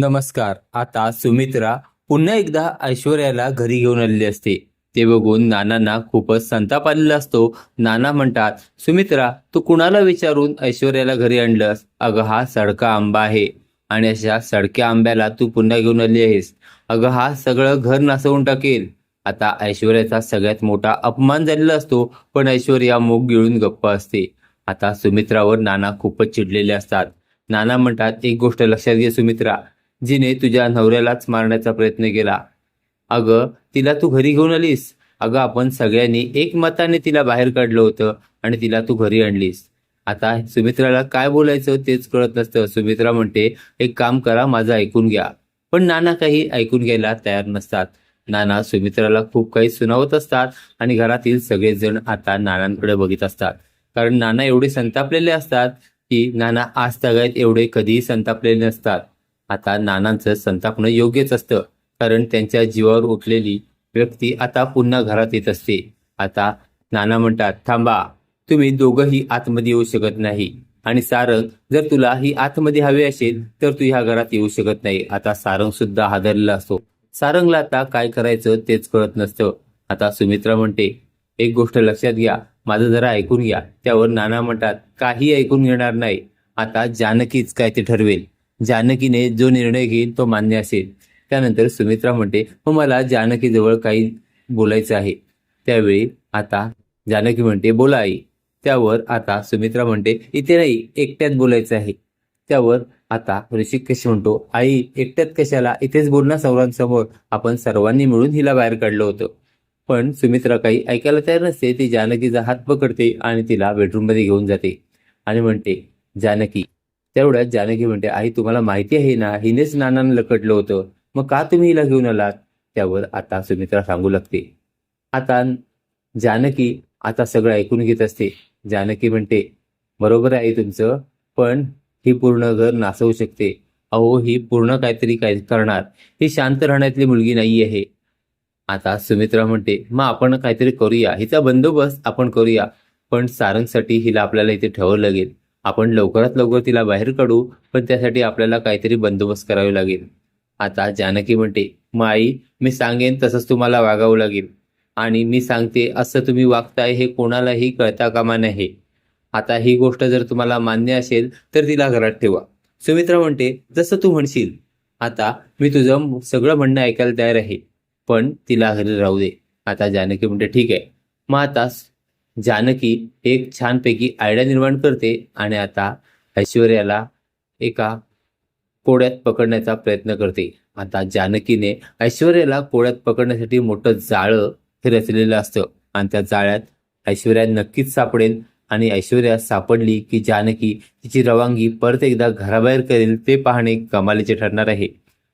नमस्कार. आता सुमित्रा पुन्हा एकदा ऐश्वर्याला घरी घेऊन आलेली असते. ते बघून नानांना खूपच संताप आलेला असतो. नाना म्हणतात सुमित्रा तू कुणाला विचारून ऐश्वर्याला घरी आणलंस? अगं हा सडका आंबा आहे आणि अशा सडक्या आंब्याला तू पुन्हा घेऊन आली आहेस. अगं हा सगळं घर नासवून टाकेल. आता ऐश्वर्याचा सगळ्यात मोठा अपमान झालेला असतो पण ऐश्वर्या मूग गिळून गप्प असते. आता सुमित्रावर नाना खूपच चिडलेले असतात. नाना म्हणतात एक गोष्ट लक्षात घे सुमित्रा. जिने तुझ्या नवऱ्यालाच मारण्याचा प्रयत्न केला. अगं तिला तू घरी घेऊन आलीस. अगं आपण सगळ्यांनी एकमताने तिला बाहेर काढलं होतं आणि तिला तू घरी आणलीस. आता सुमित्राला काय बोलायचं तेच कळत नसतं. सुमित्रा म्हणते एक काम करा माझं ऐकून घ्या. पण नाना काही ऐकून घ्यायला तयार नसतात. नाना सुमित्राला खूप काही सुनावत असतात आणि घरातील सगळेजण आता नानांकडे बघत असतात. कारण नाना एवढे संतापलेले असतात की नाना आज तगायत एवढे कधीही संतापलेले नसतात. आता नानांचं संतापणं योग्यच असतं. कारण त्यांच्या जीवावर उठलेली व्यक्ती आता पुन्हा घरात येत असते. आता नाना म्हणतात थांबा तुम्ही दोघंही आतमध्ये येऊ शकत नाही. आणि सारंग जर तुला ही आतमध्ये हवी असेल तर तू ह्या घरात येऊ शकत नाही. आता सारंग सुद्धा हादरलेला असतो. सारंगला आता काय करायचं तेच कळत नसतं. आता सुमित्रा म्हणते एक गोष्ट लक्षात घ्या माझं जरा ऐकून घ्या. त्यावर नाना म्हणतात काही ऐकून घेणार नाही. आता जानकीच काय ते ठरवेल. जानकीने जो निर्णय घेईल तो मान्य असेल. त्यानंतर सुमित्रा म्हणते मग मला जानकीजवळ काही बोलायचं आहे. त्यावेळी आता जानकी म्हणते बोला आई. त्यावर आता सुमित्रा म्हणते इथे नाही एकट्यात बोलायचं आहे. त्यावर आता ऋषिकेश म्हणतो आई एकट्यात कशाला? इथेच बोलणार सर्वांसमोर आपण सर्वांनी मिळून हिला बाहेर काढलं होतं. पण सुमित्रा काही ऐकायला तयार नसते ती जानकीचा हात पकडते आणि तिला बेडरूममध्ये घेऊन जाते आणि म्हणते जानकी तेवढ्यात जानकी म्हणते आई तुम्हाला माहिती आहे ना हिनेच नानानं लकडलं होतं. मग का तुम्ही हिला घेऊन आलात? त्यावर आता सुमित्रा सांगू लागते. आता जानकी आता सगळं ऐकून घेत असते. जानकी म्हणते बरोबर आहे तुमचं पण ही पूर्ण घर नासवू शकते. अहो ही पूर्ण काहीतरी काय करणार? ही शांत राहण्यातली मुलगी नाही आहे. आता सुमित्रा म्हणते मग आपण काहीतरी करूया. हिचा बंदोबस्त आपण करूया. पण सारंगसाठी हिला आपल्याला इथे ठेवावं लागेल. आपण लवकरात लवकर तिला बाहेर काढू पण त्यासाठी आपल्याला काहीतरी बंदोबस्त करावे लागेल. आता जानकी म्हणते मग आई मी सांगेन तसंच तुम्हाला वागावं लागेल. आणि मी सांगते असं तुम्ही वागताय हे कोणालाही कळता कामा नाही आता ही गोष्ट जर तुम्हाला मान्य असेल तर तिला घरात ठेवा. सुमित्रा म्हणते जसं तू म्हणशील. आता मी तुझं सगळं म्हणणं ऐकायला तयार आहे पण तिला घरी राहू दे. आता जानकी म्हणते ठीक आहे. मग आता जानकी एक छानपैकी आयडिया निर्माण करते आणि आता ऐश्वर्याला एका कोड्यात पकडण्याचा प्रयत्न करते. आता जानकीने ऐश्वर्याला कोड्यात पकडण्यासाठी मोठं जाळं हे रचलेलं असतं आणि त्या जाळ्यात ऐश्वर्या नक्कीच सापडेल आणि ऐश्वर्या सापडली की जानकी तिची रवानगी परत एकदा घराबाहेर करेल ते पाहणे कमालीचे ठरणार आहे.